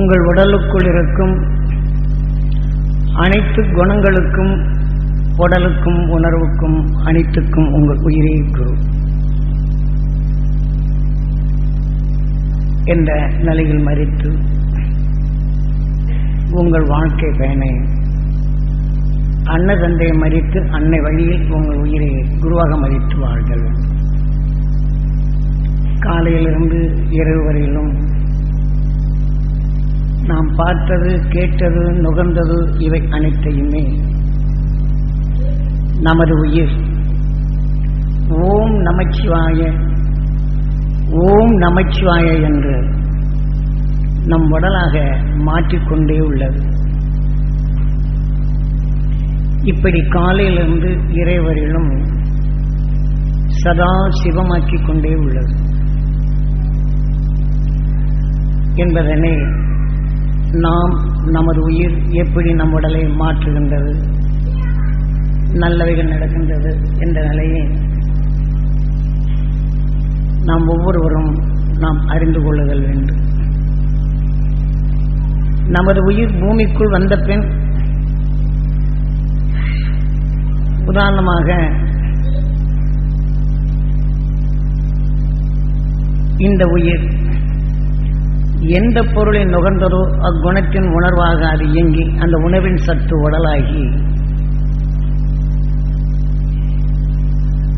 உங்கள் உடலுக்குள் இருக்கும் அனைத்து குணங்களுக்கும் உடலுக்கும் உணர்வுக்கும் அனைத்துக்கும் உங்கள் உயிரே குரு என்ற நிலையில் மறித்து உங்கள் வாழ்க்கை பயனை அன்ன தந்தையை மறித்து அன்னை வழியில் உங்கள் உயிரை குருவாக மறித்து வாழ்தல். காலையிலிருந்து இரவு வரையிலும் நாம் பார்த்தது கேட்டது நுகர்ந்தது இவை அனைத்தையுமே நமது உயிர். ஓம் நமச்சிவாய ஓம் நமச்சிவாய என்று நம் உடலாக மாற்றிக்கொண்டே உள்ளது. இப்படி காலையிலிருந்து இறைவரிலும் சதா சிவமாக்கிக் கொண்டே உள்ளது. என்பதனை நாம் நமது உயிர் எப்படி நம் உடலை மாற்றுகின்றது? நல்லவைகள் நடக்கின்றது என்ற நிலையை நாம் ஒவ்வொருவரும் நாம் அறிந்து கொள்ளுதல் வேண்டும். நமது உயிர் பூமிக்குள் வந்த பின் உதாரணமாக இந்த உயிர் எந்த பொருளை நுகர்ந்ததோ அக்குணத்தின் உணர்வாக அது இயங்கி அந்த உணவின் சத்து உடலாகி.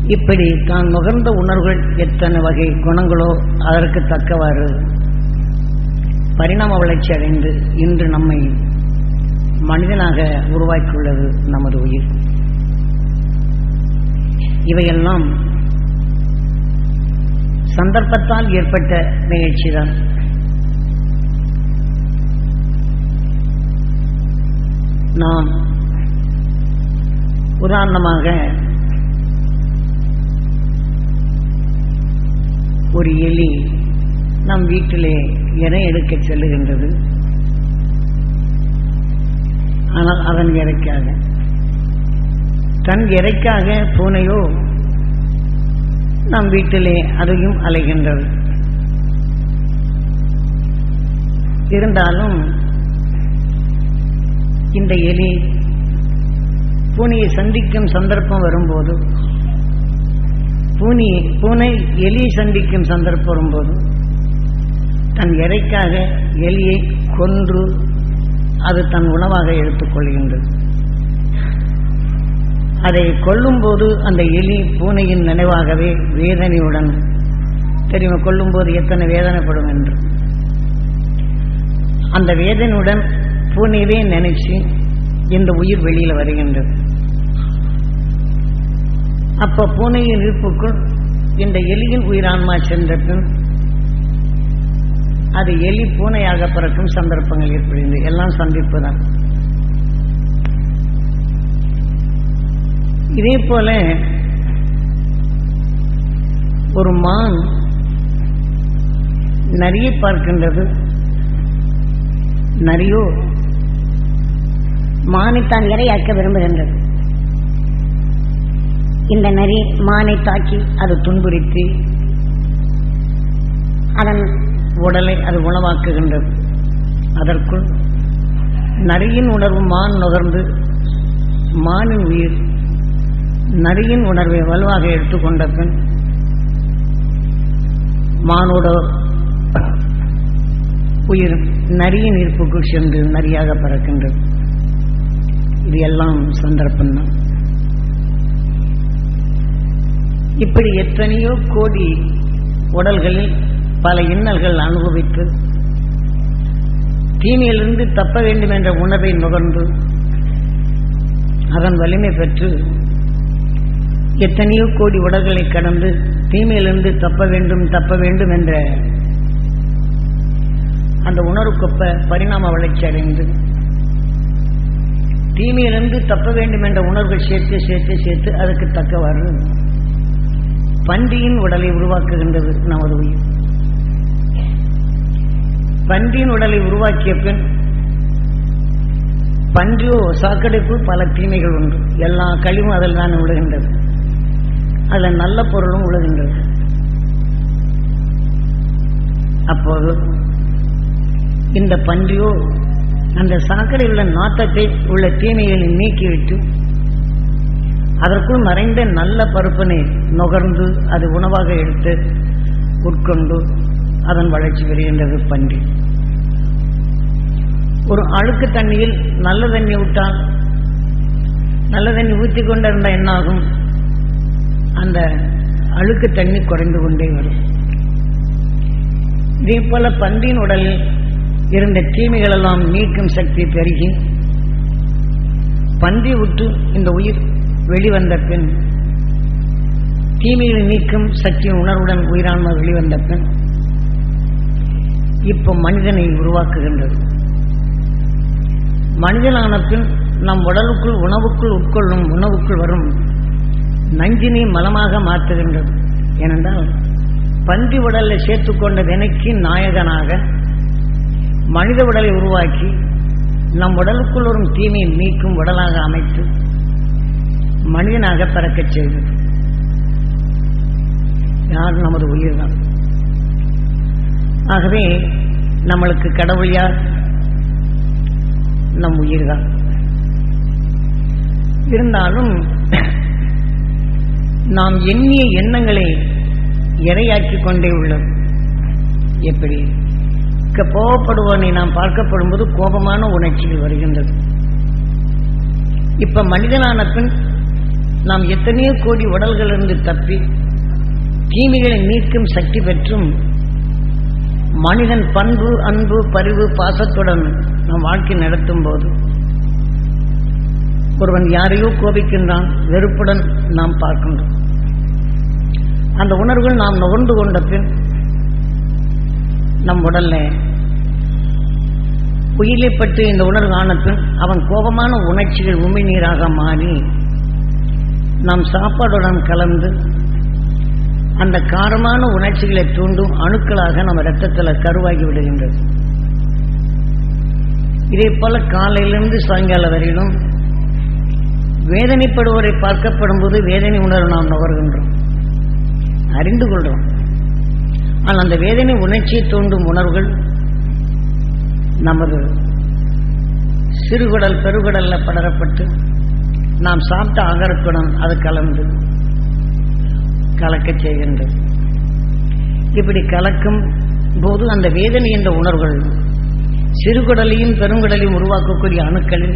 இப்படி தான் நுகர்ந்த உணர்வுகள் எத்தனை வகை குணங்களோ அதற்கு தக்கவாறு பரிணாம வளர்ச்சி அடைந்து இன்று நம்மை மனிதனாக உருவாக்கியுள்ளது நமது உயிர். இவையெல்லாம் சந்தர்ப்பத்தால் ஏற்பட்ட நிகழ்ச்சிதான். நாம் உதாரணமாக ஒரு எலி நம் வீட்டிலே இறை எடுக்க செல்லுகின்றது? ஆனால் அதன் இறைக்காக. தன் இறைக்காக பூனையோ நம் வீட்டிலே அதையும் அலைகின்றது. இருந்தாலும் இந்த எலி பூனையை சந்திக்கும் சந்தர்ப்பம் வரும்போது பூனி பூனை எலியை சந்திக்கும் சந்தர்ப்பம் வரும்போது தன் இறைக்காக எலியை கொன்று அது தன் உணவாக எடுத்துக்கொள்கின்றது அதை கொல்லும்போது அந்த எலி பூனையின் நினைவாகவே வேதனையுடன் தெரியுமா கொல்லும்போது எத்தனை வேதனைப்படும் என்று? அந்த வேதனையுடன் புனிதே நினைச்சு இந்த உயிர் வெளியில் வருகின்றது. அப்ப பூனையின் இருப்புக்குள் இந்த எலியின் உயிரான்மா சென்ற அது எலி பூனையாக பிறக்கும் சந்தர்ப்பங்கள் ஏற்படுகிறது எல்லாம் சந்திப்பு தான் இதே போல ஒரு மான் நரியை பார்க்கின்றது. நரியோ மானைத்தான் இரையாக்க விரும்புகின்றது. இந்த நரி மானை தாக்கி அது துன்புறுத்தி அதன் உடலை அது உணவாக்குகின்றது. அதற்குள் நரியின் உணர்வு மான் நுகர்ந்து மானின் உயிர் நரியின் உணர்வை வலுவாக எடுத்துக்கொண்ட பின் மானோட உயிர் நரியின் ஈர்ப்புக்குள் சென்று நரியாக பறக்கின்றது. இது எல்லாம் சந்தர்ப்பம்தான். இப்படி எத்தனையோ கோடி உடல்களில் பல இன்னல்கள் அனுபவித்து தீமையிலிருந்து தப்ப வேண்டும் என்ற உணர்வை நுகர்ந்து அதன் வலிமை பெற்று எத்தனையோ கோடி உடல்களை கடந்து தீமையிலிருந்து தப்ப வேண்டும் தப்ப வேண்டும் என்ற அந்த உணர்வுக்கொப்ப பரிணாம வளர்ச்சி அடைந்து தீமையிலிருந்து தப்ப வேண்டும் என்ற உணர்வுகள் சேர்த்து சேர்த்து சேர்த்து அதற்கு தக்கவாறு பன்றியின் உடலை உருவாக்குகின்றது நமது உயிர். பன்றியின் உடலை உருவாக்கிய பின் பன்றியோ சாக்கடைப்பு பல தீமைகள் உண்டு. எல்லா கழிவும் அதில் தான் விழுகின்றது அதில் நல்ல பொருளும் விழுகின்றது அப்போது இந்த பன்றியோ அந்த சாக்கடை உள்ள நாட்டத்தை உள்ள தீமைகளை நீக்கிவிட்டு அதற்குள் மறைந்த நல்ல பருப்பினை நுகர்ந்து அது உணவாக எடுத்து உட்கொண்டு அதன் வளர்ச்சி பெறுகின்றது பன்றி. ஒரு அழுக்கு தண்ணியில் நல்ல தண்ணி விட்டால் நல்ல தண்ணி ஊற்றி கொண்டிருந்த என்னாகும்? அந்த அழுக்கு தண்ணி குறைந்து கொண்டே வரும். இதே போல பன்றியின் உடலில் இருந்த தீமைகள் எல்லாம் நீக்கும் சக்தி பெருகி பன்றி விட்டு இந்த உயிர் வெளிவந்த பின் தீமைகளை நீக்கும் சக்தியின் உணர்வுடன் உயிரான்மா வெளிவந்த பின் இப்போ மனிதனை உருவாக்குகின்றது. மனிதனான பின் நம் உடலுக்குள் உணவுக்குள் உட்கொள்ளும் உணவுக்குள் வரும் நஞ்சினை மலமாக மாற்றுகின்றது. ஏனென்றால் பன்றி உடலை சேர்த்துக்கொண்ட வினைக்கு நாயகனாக மனித உடலை உருவாக்கி நம் உடலுக்குள் வரும் தீமையை நீக்கும் உடலாக அமைத்து மனிதனாக பிறக்கச் செய்தது. யார் நமது உயிர் தான்? ஆகவே நம்மளுக்கு கடவுள் யார்? நம் உயிர் தான். இருந்தாலும் நாம் எண்ணிய எண்ணங்களை இரையாக்கி கொண்டே உள்ளது. எப்படி? கோபப்படுவனை நாம் பார்க்கப்படும் போது கோபமான உணர்ச்சிகள் வருகின்றது. இப்ப மனிதனான பின் நாம் எத்தனையோ கோடி உடல்களிலிருந்து தப்பி தீமைகளை நீக்கும் சக்தி பெற்றும் மனிதன் பண்பு அன்பு பரிவு பாசத்துடன் நம் வாழ்க்கை நடத்தும் போது ஒருவன் யாரையோ கோபிக்கின்றான் வெறுப்புடன் நாம் பார்க்கின்றோம். அந்த உணர்வுகள் நாம் நுகர்ந்து கொண்ட பின் நம் உடல்ல. உயிரை பற்றி இந்த உணர்வு ஆன அவன் கோபமான உணர்ச்சிகள் உமிழ்நீராக மாறி நாம் சாப்பாடுடன் கலந்து அந்த காரமான உணர்ச்சிகளை தூண்டும் அணுக்களாக நம்ம ரத்தத்தில் கருவாகி விடுகின்றது. இதே போல காலையிலிருந்து சாயங்காலம் வரையிலும் வேதனைப்படுவோரை பார்க்கப்படும் போது வேதனை உணர்வு நாம் நுகர்கின்றோம். அறிந்து கொள்றோம் ஆனால் அந்த வேதனை உணர்ச்சியை தூண்டும் உணர்வுகள் நமது சிறுகுடல் பெருகுடல்ல படரப்பட்டு நாம் சாப்பிட்ட ஆகாரத்துடன் அது கலந்து கலக்கச் செய்கின்றது. இப்படி கலக்கும் போது அந்த வேதனை என்ற உணர்வுகள் சிறுகுடலையும் பெருங்குடலையும் உருவாக்கக்கூடிய அணுக்களில்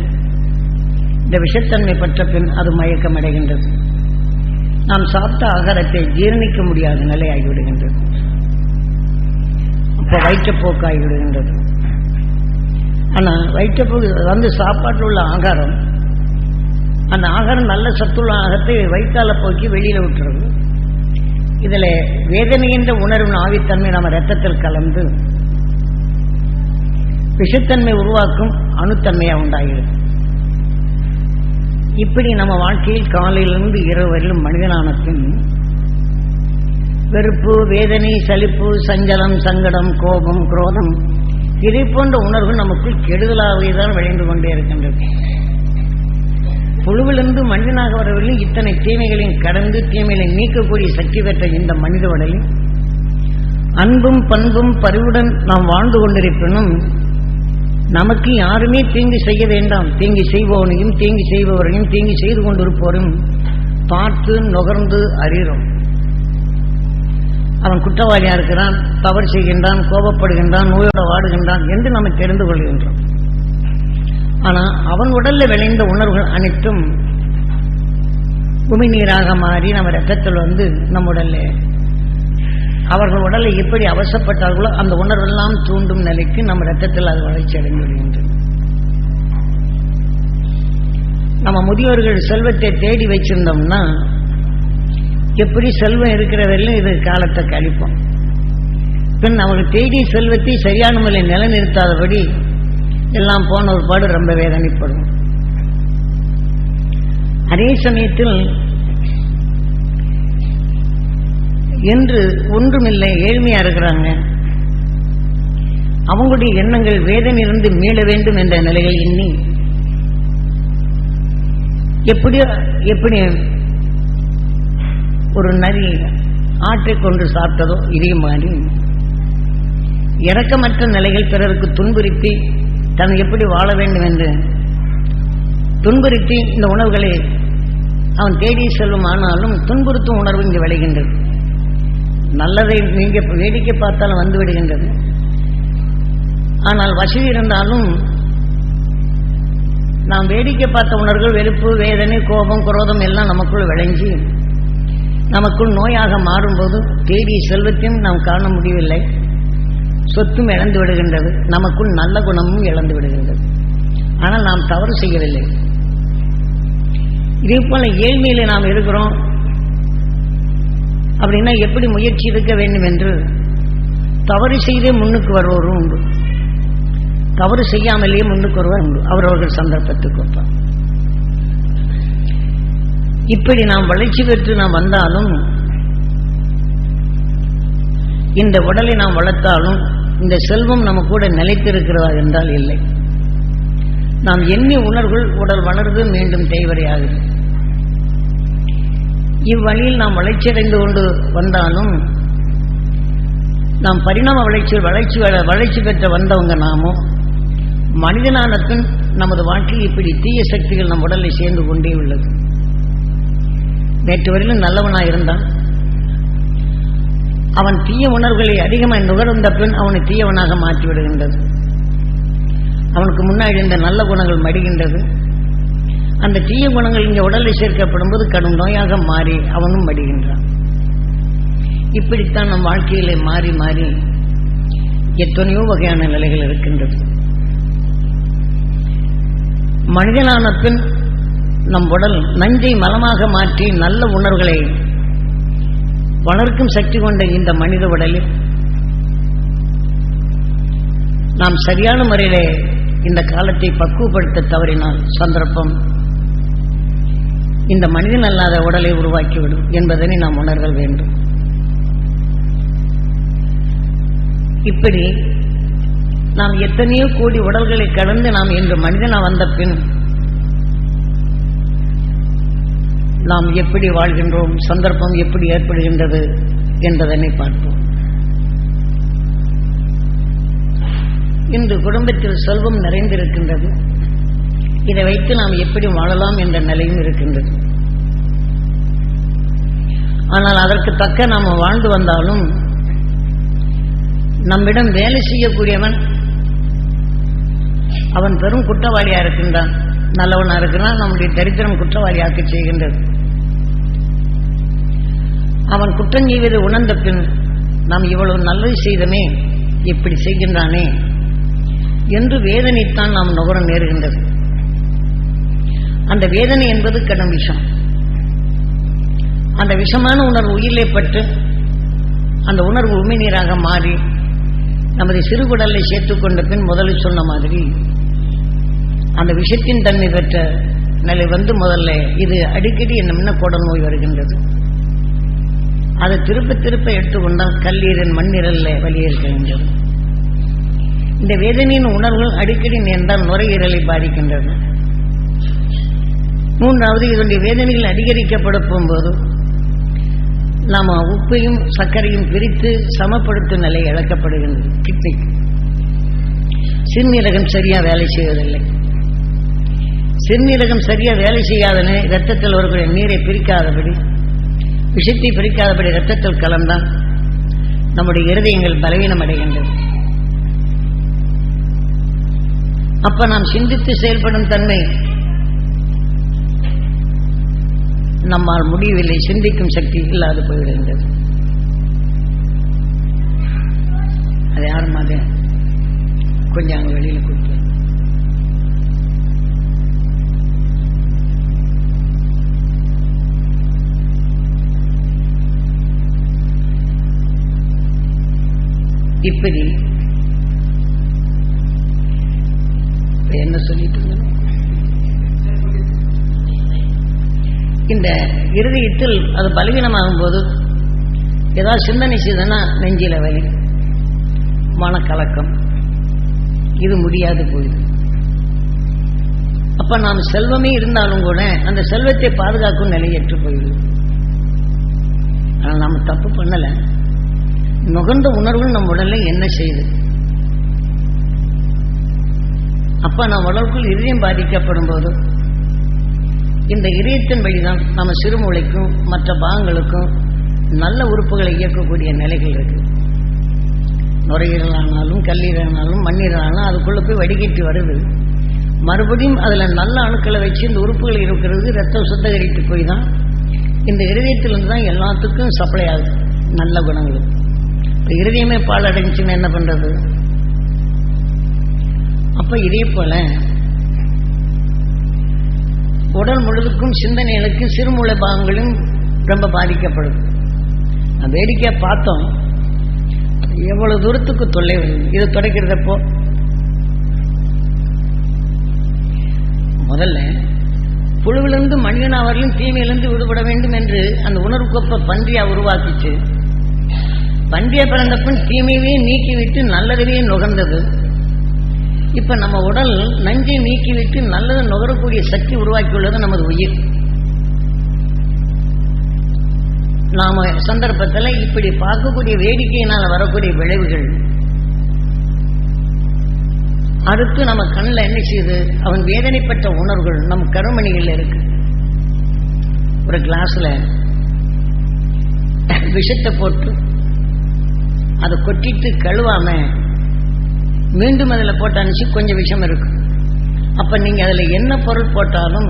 இந்த விஷத்தன்மை பெற்ற பின் அது மயக்கம் அடைகின்றது நாம் சாப்பிட்ட ஆகாரத்தை ஜீரணிக்க முடியாத நிலை ஆகிவிடுகின்றது அப்போ வயிற்றுப்போக்காகி விடுகின்றது ஆனால் வயிற்றுப்போக்கு வந்து சாப்பாட்டில் உள்ள ஆகாரம் அந்த ஆகாரம் நல்ல சத்துள்ள ஆகத்தை வயிற்றால போக்கி வெளியில விட்டுறது இதில் வேதனை என்ற உணர்வின் ஆவித்தன்மை நம்ம ரத்தத்தில் கலந்து விஷத்தன்மை உருவாக்கும் அணுத்தன்மையாக உண்டாகிறது. இப்படி நம்ம வாழ்க்கையில் காலையிலிருந்து இரவு வரையிலும் மனிதனானத்தின் வெறுப்பு வேதனை சலிப்பு சஞ்சலம் சங்கடம் கோபம் குரோதம் இதை போன்ற உணர்வு நமக்குள் கெடுதலாகவே தான் விளைந்து கொண்டே இருக்கின்றது. புழுவிலிருந்து மனிதனாக வரவில்லை இத்தனை தீமைகளையும் கடந்து தீமைகளை நீக்கக்கூடிய சக்தி பெற்ற இந்த மனித உடலில் அன்பும் பண்பும் பரிவுடன் நாம் வாழ்ந்து கொண்டிருப்பினும் நமக்கு யாருமே தீங்கு செய்ய வேண்டாம். தீங்கு செய்பவனையும் தீங்கு செய்பவரையும் தீங்கு செய்து கொண்டிருப்போரும் பார்த்து நுகர்ந்து அறிகிறோம். அவன் குற்றவாளியா இருக்கிறான் தவறு செய்கின்றான் கோபப்படுகின்றான் நோயோட வாடுகின்றான் என்று நம்ம தெரிந்து கொள்கின்றோம். ஆனா அவன் உடல்ல விளைந்த உணர்வுகள் அனைத்தும் உமிநீராக மாறி நம்ம ரத்தத்தில் வந்து நம்ம உடல்ல அவர்கள் உடலை எப்படி அவசப்பட்டார்களோ அந்த உணர்வெல்லாம் தூண்டும் நிலைக்கு நம்ம ரத்தத்தில் அது வளர்ச்சி அடைந்து விடுகின்றது. நம்ம முதியோர்கள் செல்வத்தை தேடி வச்சிருந்தோம்னா எப்படி செல்வம் இருக்கிற இது காலத்தை கழிப்போம். பின் அவர்கள் தேடி செல்வத்தை சரியான முறையில் நிலைநிறுத்தாதபடி எல்லாம் போன ஒரு பாடு ரொம்ப வேதனைப்படும். அதே சமயத்தில் என்று ஒன்றுமில்லை ஏழ்மையா இருக்கிறாங்க. அவங்களுடைய எண்ணங்கள் வேதனையிலிருந்து மீள வேண்டும் என்ற நிலையில் எண்ணி எப்படியோ எப்படி ஒரு நரி ஆற்றை கொண்டு சாப்பிட்டதோ இதே மாதிரி. இரக்கமற்ற நிலைகள் பிறருக்கு துன்புறுத்தி தன் எப்படி வாழ வேண்டும் என்று துன்புறுத்தி இந்த உணவுகளை அவன் தேடி செல்லும் ஆனாலும் துன்புறுத்தும் உணர்வு இங்கு விளைகின்றது. நல்லதை நீங்க வேடிக்கை பார்த்தாலும் வந்து விடுகின்றது. ஆனால் வசதி இருந்தாலும் நாம் வேடிக்கை பார்த்த உணர்வுகள் வெறுப்பு வேதனை கோபம் குரோதம் எல்லாம் நமக்குள் விளைஞ்சி நமக்குள் நோயாக மாறும்போது தேடிய செல்வத்தையும் நாம் காண முடியவில்லை. சொத்தும் இழந்து விடுகின்றது. நமக்குள் நல்ல குணமும் இழந்து விடுகின்றது. ஆனால் நாம் தவறு செய்யவில்லை. இதே போல ஏழ்மையில நாம் இருக்கிறோம். அப்படின்னா எப்படி முயற்சி எடுக்க வேண்டும் என்று தவறு செய்தே முன்னுக்கு வருவோரும் உண்டு. தவறு செய்யாமலேயே முன்னுக்கு வருவார் உண்டு. அவரவர்கள் சந்தர்ப்பத்துக்கு வைப்பார் இப்படி நாம் வளர்ச்சி பெற்று நாம் வந்தாலும் இந்த உடலை நாம் வளர்த்தாலும் இந்த செல்வம் நம்ம கூட நிலைத்திருக்கிறதா என்றால் இல்லை. நாம் எண்ணி உணர்வுகள் உடல் வளர்ந்து மீண்டும் தேய்வரையாகுது இவ்வழியில் நாம் வளர்ச்சியடைந்து கொண்டு வந்தாலும் நாம் பரிணாம வளர்ச்சி வளர்ச்சி வளர்ச்சி பெற்ற வந்தவங்க நாமும் மனிதனான பின் நமது வாழ்க்கையில் இப்படி தீய சக்திகள் நம் உடலை சேர்ந்து கொண்டே உள்ளது. நேற்று வரையிலும் நல்லவனா இருந்தான் அவன் தீய உணர்வுகளை அதிகமாக நுகர்ந்த பின் அவனை தீயவனாக மாற்றி விடுகின்றது அவனுக்கு முன்னாடி இருந்த நல்ல குணங்கள் மடிகின்றது. அந்த தீய குணங்கள் இங்கே உடலில் சேர்க்கப்படும் போது கடும் நோயாக மாறி அவனும் மடிகின்றான். இப்படித்தான் நம் வாழ்க்கையிலே மாறி மாறி எத்தனையோ வகையான நிலைகள் இருக்கின்றது. மனிதனான பின் நம் உடல் நஞ்சை மலமாக மாற்றி நல்ல உணர்வுகளை வளர்க்கும் சக்தி கொண்ட இந்த மனித உடலில் நாம் சரியான முறையிலே இந்த காலத்தை பக்குவப்படுத்த தவறினால் சந்தர்ப்பம். இந்த மனிதன் அல்லாத உடலை உருவாக்கிவிடும் என்பதனை நாம் உணர்தல் வேண்டும். இப்படி நாம் எத்தனையோ கோடி உடல்களை கடந்து நாம் இன்று மனிதனாக வந்த பின் நாம் எப்படி வாழ்கின்றோம் சந்தர்ப்பம் எப்படி ஏற்படுகின்றது என்பதனை பார்ப்போம். இன்று குடும்பத்தில் செல்வம் நிறைந்திருக்கின்றது. இதை வைத்து நாம் எப்படி வாழலாம் என்ற நிலையும் இருக்கின்றது. ஆனால் அதற்கு தக்க நாம் வாழ்ந்து வந்தாலும் நம்மிடம் வேலை செய்யக்கூடியவன் அவன் பெரும் குற்றவாளியா இருக்கின்றான். நல்லவனா இருக்கிறான் நம்முடைய தரித்திரம் குற்றவாளியாக்கி செய்கின்றது. அவன் குற்றம் செய்வதை உணர்ந்த பின் நாம் இவ்வளவு நல்லது செய்தமே இப்படி செய்கின்றானே என்று வேதனைத்தான் நாம் நுகர நேருகின்றது. அந்த வேதனை என்பது கடும் விஷம். அந்த விஷமான உணர்வு உயிரிலே பட்டு அந்த உணர்வு உமிநீராக மாறி நமது சிறுகுடலை சேர்த்துக்கொண்ட பின் முதலில் சொன்ன மாதிரி அந்த விஷத்தின் தன்மை பெற்ற நிலை வந்து முதல்ல இது அடிக்கடி என்ன குடல் நோய் வருகின்றது. அதை திருப்ப திருப்ப எடுத்துக்கொண்டால் கல்லீரன் மண்ணிரல்ல வெளியேறுகின்றது இந்த வேதனையின் உணர்வுகள் அடிக்கடி நேர்ந்தால் நுரையீரலை பாதிக்கின்றது மூன்றாவது இதனுடைய வேதனைகள் அதிகரிக்கப்பட போது நாம் உப்பையும் சர்க்கரையும் பிரித்து சமப்படுத்தும் நிலை இழக்கப்படுகின்றது. கிட்னி. சிறுநீரகம் சரியாக வேலை செய்வதில்லை. சிறுநீரகம் சரியாக வேலை செய்யாதன இரத்தத்தில் வரக்கூடிய நீரை பிரிக்காதபடி விஷத்தை பிரிக்காதபடி ரத்தத்தில் கலந்தால் நம்முடைய இருதயங்கள் பலவீனம் அடைகின்றது அப்ப நாம் சிந்தித்து செயல்படும் தன்மை நம்மால் முடியவில்லை சிந்திக்கும் சக்தி இல்லாது போய்விடுகின்றது. அது யாரும் அது கொஞ்சம் அங்கே வெளியில் கொடுத்து இப்படி. என்ன சொல்லிட்டு இந்த இருதயத்தில் அது பலவீனமாகும் போது ஏதாவது சிந்தனை செய்தனா நெஞ்சில வலி மனக்கலக்கம். இது முடியாது போயிடுது அப்ப நாம் செல்வமே இருந்தாலும் கூட அந்த செல்வத்தை பாதுகாக்கும் நிலையற்று போயிடுது. ஆனால் நாம் தப்பு பண்ணலை. நுகர்ந்த உணர்வு நம் உடல்ல என்ன செய்யுது? அப்ப நம் உடலுக்குள் இதயம் பாதிக்கப்படும் போது இந்த இதயத்தின் வழிதான் நம்ம சிறுமூளைக்கும் மற்ற பாகங்களுக்கும் நல்ல உறுப்புகளை இயக்கக்கூடிய நிலைகள் இருக்கு. நுரையீரலானாலும் கல்லீரலானாலும் மண்ணீரலானாலும் அதுக்குள்ள போய் வடிகட்டி வருது. மறுபடியும் அதுல நல்ல அணுக்களை வச்சு இந்த உறுப்புகள் இருக்கிறது ரத்தம் சுத்தகரித்து போய் தான் இந்த இருதயத்திலிருந்து தான் எல்லாத்துக்கும் சப்ளை ஆகுது. நல்ல குணங்கள். இருதயமே பால் அடைஞ்சுன்னா என்ன பண்றது? அப்ப இதே போல உடல் முழுதுக்கும் சிந்தனைகளுக்கும் சிறுமூளை பாகங்களும் ரொம்ப பாதிக்கப்படுது. நான் வேடிக்கையா பார்த்தோம். எவ்வளவு தூரத்துக்கு தொல்லை வருது. இதை தொடக்கிறதப்போ முதல்ல புழுவிலிருந்து மனிதன் அவர்களும் தீமையிலிருந்து விடுபட வேண்டும் என்று அந்த உணர்வுக்கொப்ப பன்றியா உருவாக்கிச்சு. பன்றியா பிறந்த பின் நீக்கிவிட்டு நல்லதையும் நுகர்ந்தது. இப்ப நம்ம உடல் நஞ்சை நீக்கிவிட்டு நல்லது நுகரக்கூடிய சக்தி உருவாக்கியுள்ளது நமது உயிர். நாம சந்தர்ப்பத்தில் இப்படி பார்க்கக்கூடிய வேடிக்கையினால் வரக்கூடிய விளைவுகள். அடுத்து நம்ம கண்ணில் என்ன செய்யுது? அவன் வேதனைப்பட்ட உணர்வுகள் நம் கருமணிகள் இருக்கு. ஒரு கிளாஸ்ல விஷத்தை போட்டு அதை கொட்டிட்டு கழுவாம மீண்டும் அதில் போட்டு அனுப்பிச்சு கொஞ்சம் விஷம் இருக்கும் அப்ப நீங்க அதில் என்ன பொருள் போட்டாலும்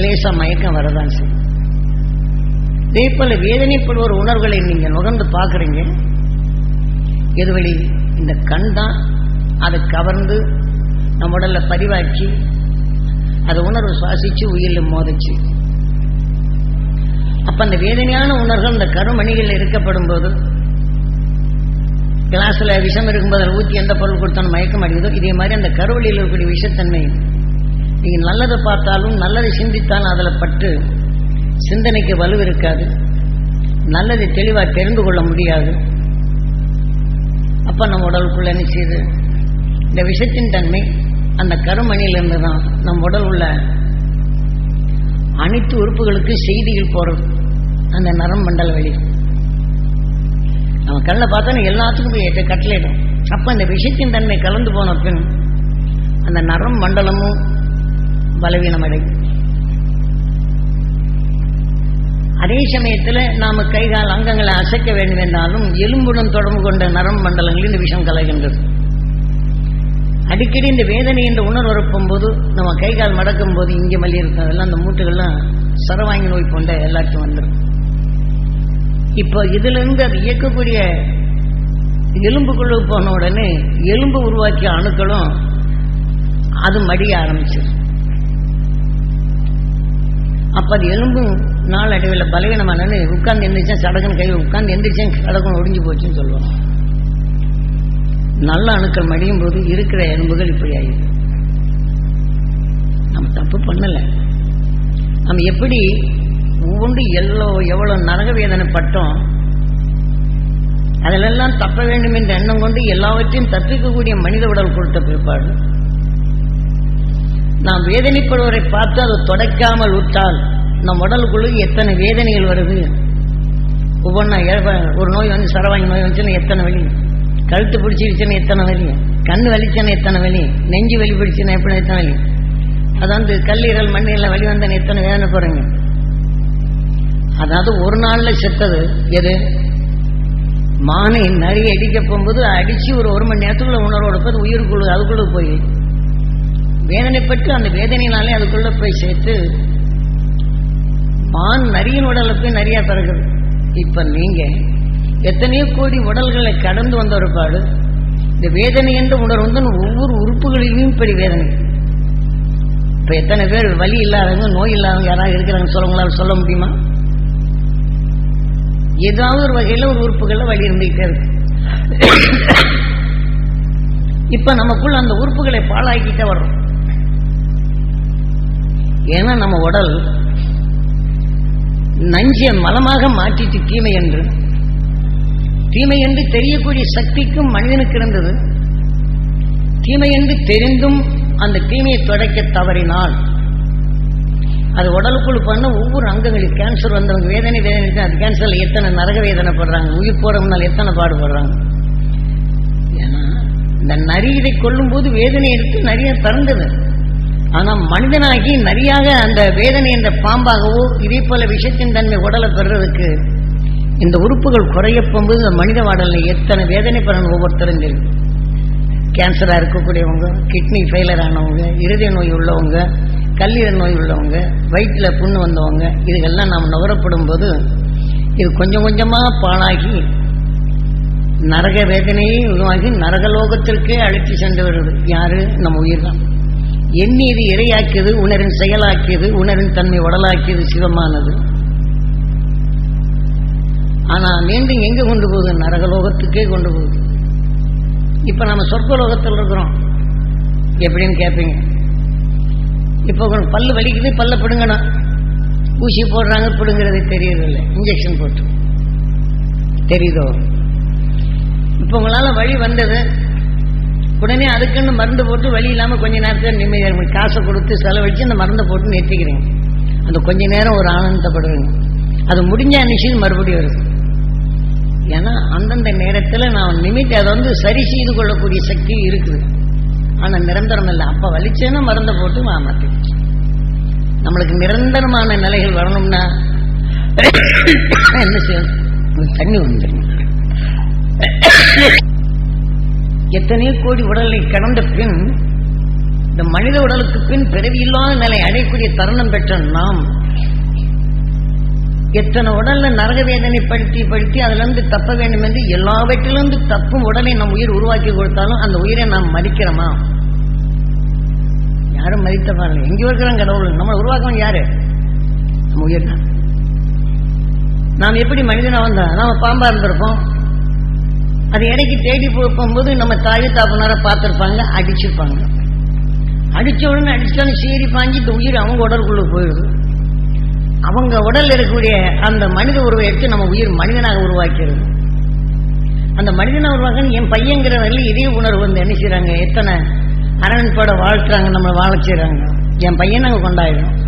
லேசா மயக்கம் வரதான் செய்யும். இதே போல வேதனைப்படுவோர் உணர்வுகளை நீங்க நுகர்ந்து பார்க்குறீங்க. எது வழி இந்த கண் தான் அதை கவர்ந்து நம்ம உடல்ல பதிவாக்கி அதை உணர்வு சுவாசிச்சு உயிரில் மோதிச்சு. அப்ப அந்த வேதனையான உணர்வுகள் இந்த கருமணிகளில் இருக்கப்படும் போது கிளாஸ்ல விஷம் இருக்கும்போது அதில் ஊற்றி எந்த பொருள் கொடுத்தாலும் மயக்கம் அடிக்குதோ? இதே மாதிரி அந்த கருவழியில் இருக்கக்கூடிய விஷத்தன்மை நீங்க நல்லதை பார்த்தாலும் நல்லதை சிந்தித்தாலும் அதில் பட்டு சிந்தனைக்கு வலு இருக்காது. நல்லதை தெளிவாக தெரிந்து கொள்ள முடியாது. அப்போ நம்ம உடலுக்குள்ள என்ன செய்யுது? இந்த விஷத்தின் தன்மை அந்த கருமணியிலிருந்து தான் நம் உடல் உள்ள அனைத்து உறுப்புகளுக்கு செய்திகள் போகிறது அந்த நரம் மண்டல வழி நம்ம கண்ணில் பார்த்தோன்னா எல்லாத்துக்கும் போய் கட்டளையிடும் அப்போ அந்த விஷத்தின் தன்மை கலந்து போன பின் அந்த நரம் மண்டலமும் பலவீனமடையும். அதே சமயத்தில் நாம் கை கால் அங்கங்களை அசைக்க வேண்டும் என்றாலும் எலும்புடன் தொடர்பு கொண்ட நரம் மண்டலங்களில் இந்த விஷம் கலகின்றது. அடிக்கடி இந்த வேதனை என்ற உணர்வு போது நம்ம கை கால் மடக்கும் போது இங்கே மல்லி இருக்கும் அதெல்லாம் அந்த மூட்டுகள்லாம் சரவாங்கி நோய் போன்ற எல்லாத்தையும் வந்துடும் இப்போ இதுல இருந்து அது இயக்கக்கூடிய எலும்புக்குள்ள போன உடனே எலும்பு உருவாக்கிய அணுக்களும் அது மடிய ஆரம்பிச்சிடும் அப்ப அது எலும்பும் நாளடைவில் பலவீனமானு உட்கார்ந்து எந்திரிச்சா சடகுன்னு கை உட்கார்ந்து எந்திரிச்சேன் சடக்குன்னு ஒடிஞ்சு போச்சுன்னு சொல்லுவாங்க. நல்ல அணுக்கள் மடியும் போது இருக்கிற எலும்புகள் இப்படி ஆயிடுது. நம்ம தப்பு பண்ணலை. நம்ம எப்படி ஒவ்வொன்று எவ்வளோ எவ்வளோ நரக வேதனை பட்டோம் அதிலெல்லாம் தப்ப வேண்டும் என்ற எண்ணம் கொண்டு எல்லாவற்றையும் தப்பிக்கக்கூடிய மனித உடல் கொடுத்த பிற்பாடு. நாம் வேதனைப்படுவரை பார்த்து அதை தொடக்காமல் விட்டால் நம் உடலுக்குள்ள எத்தனை வேதனைகள் வருது? ஒவ்வொன்றா ஒரு நோய் வந்து சரவாங்கி நோய் வந்துச்சுன்னா எத்தனை வலி? கழுத்து பிடிச்சிருச்சுன்னா எத்தனை வலி? கண் வலிச்சுன்னா எத்தனை வலி? நெஞ்சு வலி பிடிச்சுன்னா எப்படி எத்தனை வலி? அதாவது கல்லீரல் மண்ணீரில் வலி வந்தேன்னு எத்தனை வேதனை போறீங்க? அதாவது ஒரு நாள்ல செத்தது எது? மானை நிறைய அடிக்க போகும்போது அடிச்சு ஒரு ஒரு மணி நேரத்துக்குள்ள உணர்வோட போது உயிருக்குள்ள அதுக்குள்ள போய். வேதனைப்பட்டு அந்த வேதனையினாலே அதுக்குள்ள போய் சேர்த்து மான் நரியின் உடல்ல போய் நிறைய பிறகுது. இப்ப நீங்க எத்தனையோ கோடி உடல்களை கடந்து வந்த ஒரு பாடு. இந்த வேதனை என்ற உணர்வு வந்து ஒவ்வொரு உறுப்புகளிலும் இப்படி வேதனை. இப்ப எத்தனை பேர் வலி இல்லாதவங்க நோய் இல்லாதவங்க யாராவது இருக்கிறாங்கன்னு சொல்லுங்களா சொல்ல முடியுமா? ஏதாவது ஒரு வகையில ஒரு உறுப்புகள்ல வழி இருந்துகிட்டே இருக்கு. இப்ப நமக்குள்ள அந்த உறுப்புகளை பாழாக்கிட்டே வர்றோம். ஏன்னா நம்ம உடல் நஞ்சிய மலமாக மாற்றிட்டு தீமை என்று. தீமை என்று தெரியக்கூடிய சக்திக்கும் மனிதனுக்கு இருந்தது. தீமை என்று தெரிந்தும் அந்த தீமையை தொடக்க தவறினால் அது உடலுக்குள் பண்ண ஒவ்வொரு அங்கங்களுக்கு கேன்சர் வந்தவங்க வேதனை வேதனை அது கேன்சர்ல எத்தனை நரக வேதனைப்படுறாங்க உயிர் போறவங்கனால எத்தனை பாடுபடுறாங்க ஏன்னா இந்த நரி இதை கொல்லும்போது வேதனை எடுத்து நிறைய திறந்தது ஆனா மனிதனாகி நிறையாக அந்த வேதனை என்ற பாம்பாகவோ இதே போல விஷத்தின் தன்மை உடலை பெறுறதுக்கு இந்த உறுப்புகள் குறைய போகும்போது இந்த மனித வாடலில் எத்தனை வேதனை பலன் ஒவ்வொருத்தரும் தெரியும் கேன்சரா இருக்கக்கூடியவங்க கிட்னி ஃபெயிலர் ஆனவங்க இருதய நோய் உள்ளவங்க கல்லீரல் நோய் உள்ளவங்க வயிற்றில் புண்ணு வந்தவங்க இதுகெல்லாம் நாம் நுகரப்படும் போது இது கொஞ்சம் கொஞ்சமாக பாழாகி நரக வேதனையை உருவாகி நரகலோகத்திற்கே அழைத்து சென்று வருது. யாரு? நம்ம உயிர் தான் எண்ணி இது இரையாக்கியது உணரின் செயலாக்கியது உணரின் தன்மை உடலாக்கியது சிவமானது. ஆனால் மீண்டும் எங்கே கொண்டு போகுது? நரகலோகத்துக்கே கொண்டு போகுது. இப்போ நம்ம சொர்க்கலோகத்தில் இருக்கிறோம். எப்படின்னு கேட்பீங்க இப்போ பல்லு வலிக்குது பல்ல பிடுங்கணும். ஊசி போடுறாங்க பிடுங்கிறது தெரியறதில்லை. இன்ஜெக்ஷன் போட்டு. தெரியுதோ? இப்போ உங்களால் வழி வந்தது உடனே அதுக்குன்னு மருந்து போட்டு வழி இல்லாமல் கொஞ்ச நேரத்தில் நிம்மதியாக காசை கொடுத்து செலவழிச்சு அந்த மருந்தை போட்டு நிறுத்திக்கிறீங்க. அந்த கொஞ்ச நேரம் ஒரு ஆனந்தப்படுவீங்க அது முடிஞ்ச நிச்சயம் மறுபடியும் வருது. ஏன்னா அந்தந்த நேரத்தில் நான் நிமித்த அதை வந்து சரி செய்து கொள்ளக்கூடிய சக்தி இருக்குது. ஆனா நிரந்தரம் இல்லை. அப்ப வலிச்சேன்னா மருந்தை போட்டு மாற்றி நம்மளுக்கு நிரந்தரமான நிலைகள் வரணும்னா என்ன செய்யணும்? தண்ணி வந்துடும் எத்தனையோ கோடி உடலை கடந்த பின் இந்த மனித உடலுக்கு பின் பிறவியில்லாத நிலை அடையக்கூடிய தருணம் பெற்ற நாம் எத்தனை உடல்ல நரக வேதனை படுத்தி படுத்தி அதுல இருந்து தப்ப வேண்டும் என்று எல்லாவற்றிலிருந்து தப்பும் உடலை நம் உயிர் உருவாக்கி கொடுத்தாலும் அந்த உயிரை நாம் மதிக்கிறோமா யாரும் மதித்த பாருங்க. எங்க இருக்கிறாங்க கடவுள். நம்ம உருவாக்கணும் யாரு? நம்ம உயிர் தான். நாம் எப்படி மனிதனா வந்தா? நாம பாம்பா இருந்திருப்போம். அது இடைக்கு தேடி போகும்போது நம்ம தாய் தாப்பனார பார்த்திருப்பாங்க அடிச்சிருப்பாங்க. அடிச்ச உடனே அடிச்சாலும் சீரி பாஞ்சு இந்த உயிர் அவங்க உடலுக்குள்ள போயிடுது. அவங்க உடலில் இருக்கக்கூடிய அந்த மனித உருவை எடுத்து நம்ம உயிர் மனிதனாக உருவாக்கிறது. அந்த மனிதனாக உருவாக்க என் பையங்கிற வரையில இதே உணர்வு வந்து என்ன செய்கிறாங்க எத்தனை அரண்பாட வாழ்த்துறாங்க நம்மளை வாழ செய்கிறாங்க என் பையன் நாங்கள் கொண்டாடுறோம்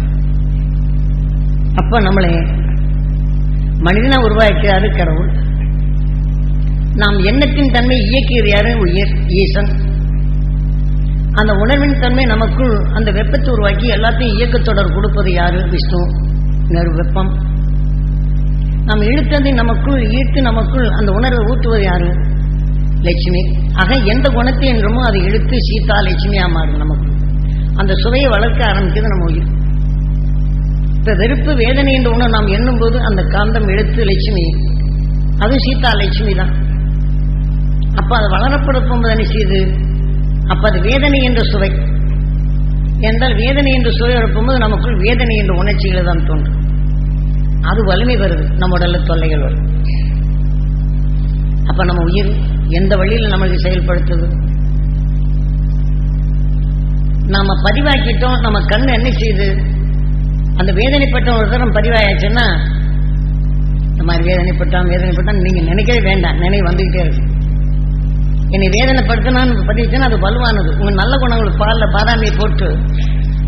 அப்ப நம்மளை மனிதனை உருவாக்கிறாரு கடவுள். நாம் எண்ணத்தின் தன்மை இயக்கியது யாரு? உயிர் ஈசன். அந்த உணர்வின் தன்மை நமக்குள் அந்த வெப்பத்தை உருவாக்கி எல்லாத்தையும் இயக்கத்தொடர் கொடுப்பது யாரு? விஷ்ணு. நெரு வெப்பம். நாம் இழுத்ததை நமக்குள் ஈர்த்து நமக்குள் அந்த உணர்வை ஊற்றுவது யாரு? லட்சுமி. ஆக எந்த குணத்தை என்றுமோ அதை இழுத்து சீதா லட்சுமியா மாறும் நமக்கு. அந்த சுவையை வளர்க்க ஆரம்பிக்கிறது நம்ம உயிர். இப்போ வெறுப்பு வேதனை என்ற உணர்வு நாம் எண்ணும் போது அந்த காந்தம் இழுத்து லட்சுமி. அது சீதா லட்சுமி தான். அப்ப அது வளரப்படுத்தும் என்ன செய்யுது? அப்ப அது வேதனை என்ற சுவை. என்றால் வேதனை என்று சுவை வரப்போது நமக்குள் வேதனை என்ற உணர்ச்சிகளை தான் தோன்றும். அது வலிமை வருது நம்ம உடல்ல தொல்லைகள் வரும். அப்ப நம்ம உயிர் எந்த வழியில் நம்மளுக்கு செயல்படுத்துது? நாம பதிவாக்கிட்டோம் நம்ம கண் என்ன செய்யுது? அந்த வேதனைப்பட்ட ஒரு தரம் பதிவாயாச்சுன்னா இந்த மாதிரி வேதனைப்பட்டான் வேதனைப்பட்டான் நீங்க நினைக்கவே வேண்டாம் நினைவு வந்துகிட்டே இருக்கு என்னை வேதனைப்படுத்தினான்னு பதிவுச்சுன்னா அது வலுவானது. உங்க நல்ல குணங்கள் பாலில் பாதாமியை போட்டு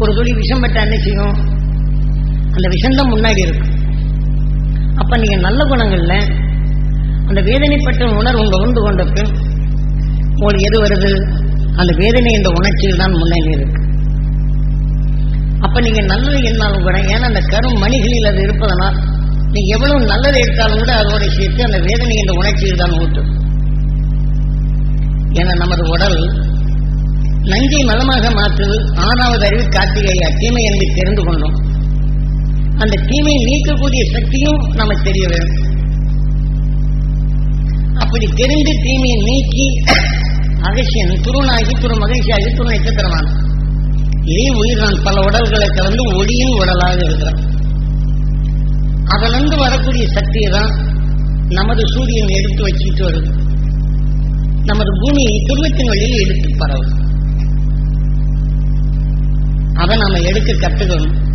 ஒரு துளி விஷம் பட்டா என்ன செய்யும்? அந்த விஷம்தான் முன்னாடி இருக்கு. அப்ப நீங்க நல்ல குணங்கள்ல அந்த வேதனைப்பட்ட உணர்வு உங்க உண்டு கொண்ட பின் உங்களுக்கு எது வருது? அந்த வேதனை என்ற உணர்ச்சியில் தான் முன்னாடி இருக்கு. அப்ப நீங்க நல்லது என்னாலும் கூட ஏன்னா அந்த கரும் மணிகளில் அது இருப்பதனால் நீங்க எவ்வளவு நல்லது எடுத்தாலும் கூட அதோட சேர்த்து அந்த வேதனை என்ற உணர்ச்சியில் தான் ஊட்டும். என நமது உடல் நஞ்சை மலமாக மாற்றுவது ஆறாவது அறிவு கார்த்திகை தீமை என்று தெரிந்து கொண்டோம். அந்த தீமையை நீக்கக்கூடிய சக்தியும் நமக்கு தெரிய வேண்டும். அப்படி தெரிந்து தீமையை நீக்கி அகசியன் துருநாகி துரு மகிழ்ச்சியாகி துரு நட்சத்திரமான இதே உயிர் நான் பல உடல்களை கலந்து ஒளியின் உடலாக இருக்கிறான். அதிலிருந்து வரக்கூடிய சக்தியை தான் நமது சூரியன் எடுத்து வச்சுட்டு வருது. நமது பூமியை துன்பத்தின் வழியில் எடுத்து பரவும். அதை நாம எடுக்க கற்றுக்கணும்.